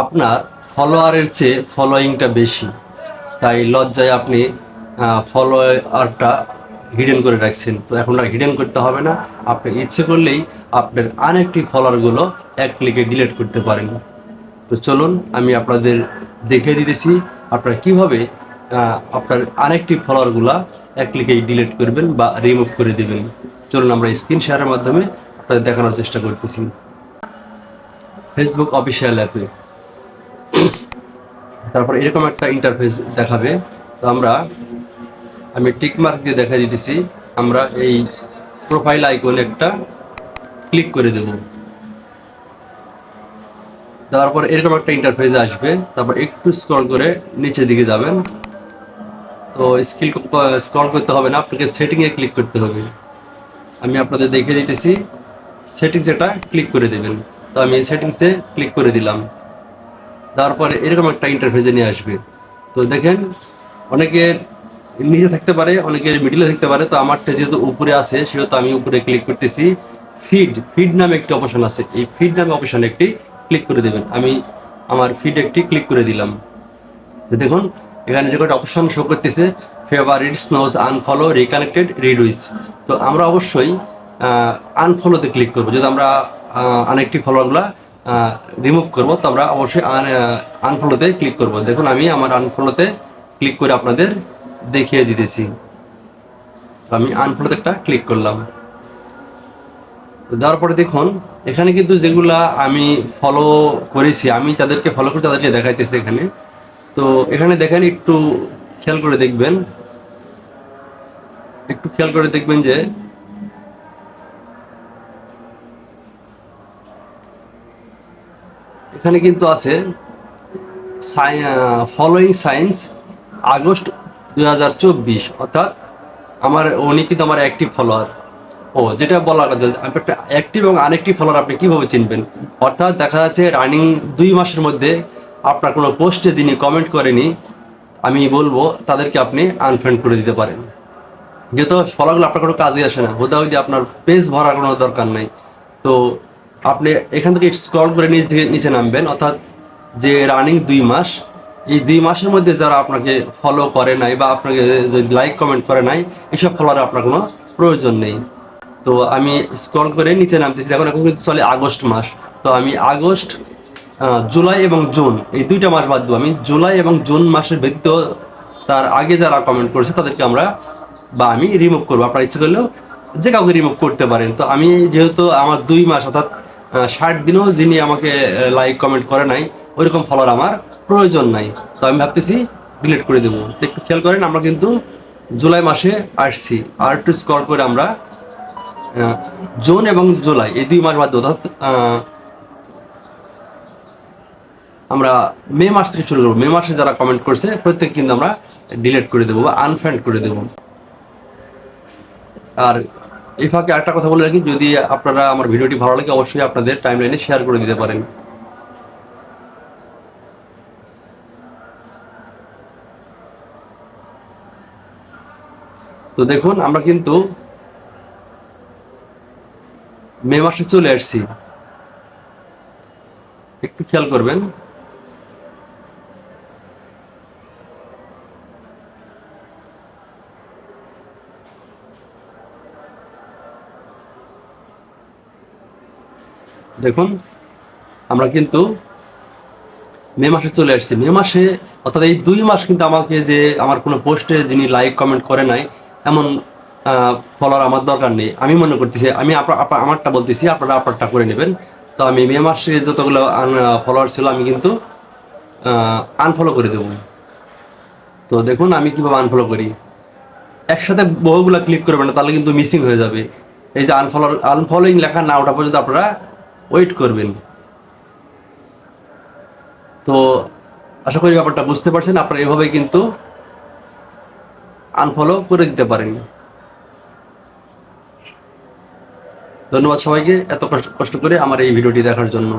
আপনার ফলোয়ারের চেয়ে ফলোয়িংটা বেশি। তাই লজ্জায় আপনি ফলোয়ারটা হিডেন করে রাখছেন। তো এখন আর হিডেন করতে হবে না। আপনি ইচ্ছে করলেই আপনার আনএক্টিভ ফলোয়ারগুলো এক ক্লিকে ডিলিট করতে পারেন। তো চলুন, আমি আপনাদের দেখিয়ে দিতেছি আপনারা কীভাবে আপনার আনএক্টিভ ফলোয়ারগুলা এক ক্লিকেই ডিলিট করবেন বা রিমুভ করে দেবেন। চলুন, আমরা স্ক্রিন শেয়ারের মাধ্যমে আপনাদের দেখানোর চেষ্টা করতেছি। ফেসবুক অফিসিয়াল অ্যাপে তারপর এরকম একটা ইন্টারফেস দেখাবে। তো আমরা, আমি টিক মার্ক দিয়ে দেখা দিতেছি। আমরা এই প্রোফাইল আইকনে একটা ক্লিক করে দেব। তারপর এরকম একটা ইন্টারফেস আসবে। তারপর একটু স্ক্রল করে নিচের দিকে যাবেন। তো স্কিল স্ক্রল করতে হবে না, আপনাকে সেটিংয়ে ক্লিক করতে হবে। আমি আপনাদের দেখিয়ে দিতেছি। সেটিংস এটা ক্লিক করে দেবেন। তো আমি সেটিংসে ক্লিক করে দিলাম। তারপরে এরকম একটা ইন্টারফেসে নিয়ে আসবে। তো দেখেন অনেকের নিচে থাকতে পারে অনেকের মিডিলে থাকতে পারে। তো আমারটা যেহেতু উপরে আছে, সেহেতু আমি উপরে ক্লিক করতেছি। ফিড ফিড নামে একটি অপশন আছে। এই ফিড নামে অপশন একটি ক্লিক করে দেবেন। আমি আমার ফিড একটি ক্লিক করে দিলাম। দেখুন, এখানে যে কটা অপশন শো করতেছে ফেভারিট স্নোজ আনফলো রিকানেক্টেড রিডুইস তো আমরা অবশ্যই আনফলোতে ক্লিক করব। যদি আমরা আনেকটি ফলোয়ারগুলো রিমুভ করব। তো আমরা অবশ্যই আনফলোতে ক্লিক করব। দেখুন, আমি আমার আনফলোতে ক্লিক করে আপনাদের দেখিয়ে দিতেছি। আমি আনফলোতে একটা ক্লিক করলাম। দেওয়ার পরে দেখুন, এখানে কিন্তু যেগুলা আমি ফলো করেছি, আমি যাদেরকে ফলো করি তাদেরকে দেখাইতেছি এখানে। তো এখানে দেখেন, একটু খেয়াল করে দেখবেন। একটু খেয়াল করে দেখবেন যে এখানে কিন্তু আছে ফলোয়িং সায়েন্স আগস্ট দুই হাজার চব্বিশ, অর্থাৎ আমার, উনি কিন্তু আমার অ্যাক্টিভ ফলোয়ার ও, যেটা বলার একটা অ্যাক্টিভ এবং আনএক্টিভ ফলোয়ার আপনি কীভাবে চিনবেন? অর্থাৎ দেখা যাচ্ছে রানিং দুই মাসের মধ্যে আপনার কোনো পোস্টে যিনি কমেন্ট করেনি, আমি বলব তাদেরকে আপনি আনফ্রেন্ড করে দিতে পারেন। যেহেতু ফলোগুলো আপনার কোনো কাজে আসে না হুদাহুদি আপনার পেজ ভরার কোনো দরকার নাই। তো আপনি এখান থেকে স্ক্রল করে নিচ দিকে নিচে নামবেন, অর্থাৎ যে রানিং দুই মাস, এই দুই মাসের মধ্যে যারা আপনাকে ফলো করে নাই বা আপনাকে লাইক কমেন্ট করে নাই, এসব ফলোয়ার আপনার কোনো প্রয়োজন নেই। তো আমি স্ক্রল করে নিচে নামতেছি। এখন এখন কিন্তু চলে আগস্ট মাস। তো আমি আগস্ট জুলাই এবং জুন, এই দুইটা মাস বাদ দেবো আমি। জুলাই এবং জুন মাসের ব্যতীত তার আগে যারা কমেন্ট করেছে, তাদেরকে আমরা বা আমি রিমুভ করব। আপনার ইচ্ছে করলেও যে কাউকে রিমুভ করতে পারেন। তো আমি যেহেতু আমার দুই মাস, অর্থাৎ ষাট দিনও যিনি আমাকে লাইক কমেন্ট করে নাই, ওইরকম ফলোয়ার আমার প্রয়োজন নাই। তো আমি ভাবতেছি ডিলিট করে দেবো। তো একটু খেয়াল করেন, আমরা কিন্তু জুলাই মাসে আসছি। আর একটু স্কল করে আমরা জুন এবং জুলাই, এই দুই মাস বাদ, অর্থাৎ আমরা মে মাস থেকে শুরু করব। মে মাসে যারা কমেন্ট করছে, প্রত্যেক কিন্তু আমরা ডিলিট করে দেবো বা আনফ্রেন্ড করে দেবো। আর এই ফাঁকে আরেকটা কথা বলে রাখি, যদি আপনারা আমার ভিডিওটি ভালো লাগে, অবশ্যই আপনাদের টাইম লাইনে শেয়ার করে দিতে পারেন। তো দেখুন, আমরা কিন্তু মে মাসে চলে আসছি। একটু খেয়াল করবেন দেখুন, আমরা কিন্তু মে মাসে চলে আসছি। মে মাসে, অর্থাৎ এই দুই মাস কিন্তু আমাকে যে আমার কোনো পোস্টে যিনি লাইক কমেন্ট করে নাই, এমন ফলোয়ার আমার দরকার নেই। আমি মনে করতেছি, আমি আমারটা বলতেছি, আপনারা আপনারটা করে নেবেন। তো আমি মে মাসে যতগুলো ফলোয়ার ছিল, আমি কিন্তু আনফলো করে দেব। তো দেখুন, আমি কীভাবে আনফলো করি। একসাথে বহুগুলো ক্লিক করবেন না, তাহলে কিন্তু মিসিং হয়ে যাবে। এই যে আনফলো আনফলোইং লেখা না ওটা পর্যন্ত আপনারা ওয়েট করবেন। তো, আশা করি ব্যাপারটা বুঝতে পারছেন। আপনারা এভাবে কিন্তু আনফলো করে দিতে পারেন। ধন্যবাদ সবাইকে এত কষ্ট করে আমার এই ভিডিওটি দেখার জন্য।